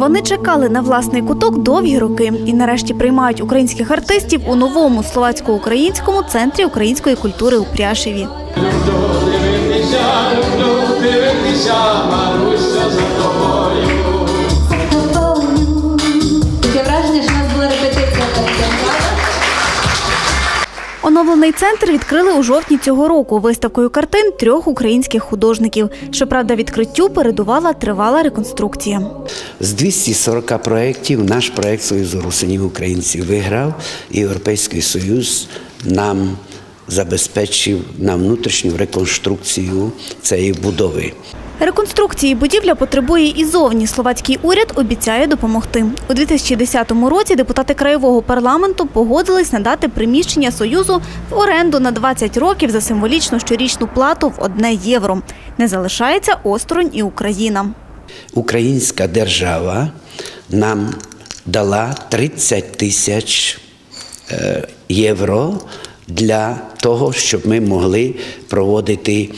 Вони чекали на власний куток довгі роки і нарешті приймають українських артистів у новому словацько-українському центрі української культури у Пряшеві. Таке Оновлений центр відкрили у жовтні цього року виставкою картин трьох українських художників. Щоправда, відкриттю передувала тривала реконструкція. З 240 проєктів наш проєкт Союзу русинів українців виграв, і Європейський Союз нам забезпечив на внутрішню реконструкцію цієї будови. Реконструкції будівля потребує і зовні. Словацький уряд обіцяє допомогти. У 2010 році депутати краєвого парламенту погодились надати приміщення Союзу в оренду на 20 років за символічну щорічну плату в одне євро. Не залишається осторонь і Україна. Українська держава нам дала 30 тисяч е, євро для того, щоб ми могли проводити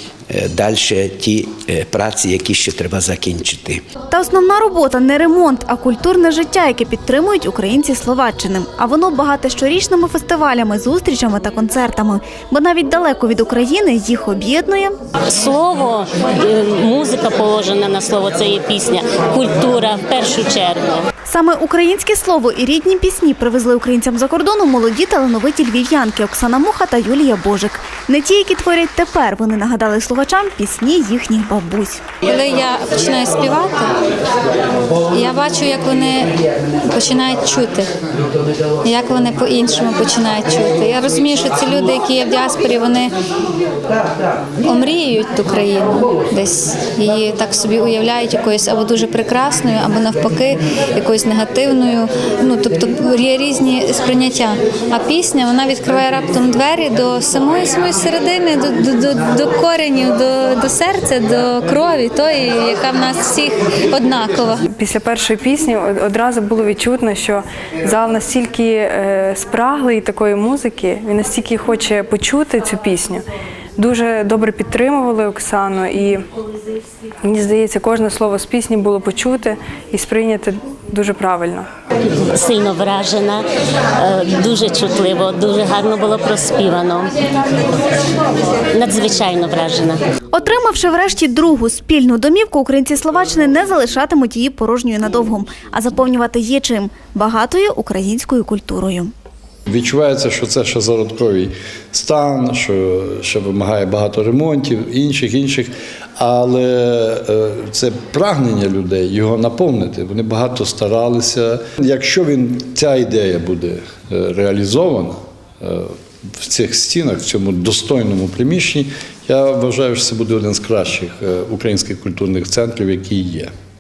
далі ті е, праці, які ще треба закінчити. Та основна робота не ремонт, а культурне життя, яке підтримують українці Словаччини. А воно багате щорічними фестивалями, зустрічами та концертами. Бо навіть далеко від України їх об'єднує Слово, е, музика положена на слово, це є пісня, культура в першу чергу. Саме українське слово і рідні пісні привезли українцям за кордону молоді талановиті львів'янки Оксана Муха та Юлія Божик. Не ті, які творять тепер, вони нагадали слухачам пісні їхніх бабусь. Коли я починаю співати, я бачу, як вони починають чути, як вони по-іншому починають чути. Я розумію, що ці люди, які є в діаспорі, вони омріють ту країну, десь її так собі уявляють якоюсь або дуже прекрасною, або навпаки, якоюсь негативною. Ну тобто є різні сприйняття. А пісня вона відкриває раптом двері до самої самої середини, до, до, до, до коренів, до, до серця, до крові, тої, яка в нас всіх однакова. Після першої пісні одразу було відчутно, що зал настільки е, спраглий такої музики, він настільки хоче почути цю пісню. Дуже добре підтримували Оксану, і мені здається, кожне слово з пісні було почуте і сприйняте дуже правильно. Сильно вражена, е, дуже чутливо, дуже гарно було проспівано. Надзвичайно вражена. Отримавши врешті другу спільну домівку, українці Словаччини не залишатимуть її порожньою надовго, а заповнювати є чим багатою українською культурою. Відчувається, що це ще зародковий стан, що ще вимагає багато ремонтів, інших, інших. Але е, це прагнення людей його наповнити. Вони багато старалися. Якщо він ця ідея буде е, реалізована е, в цих стінах, в цьому достойному приміщенні, я вважаю, що це буде один з кращих е, українських культурних центрів, які є.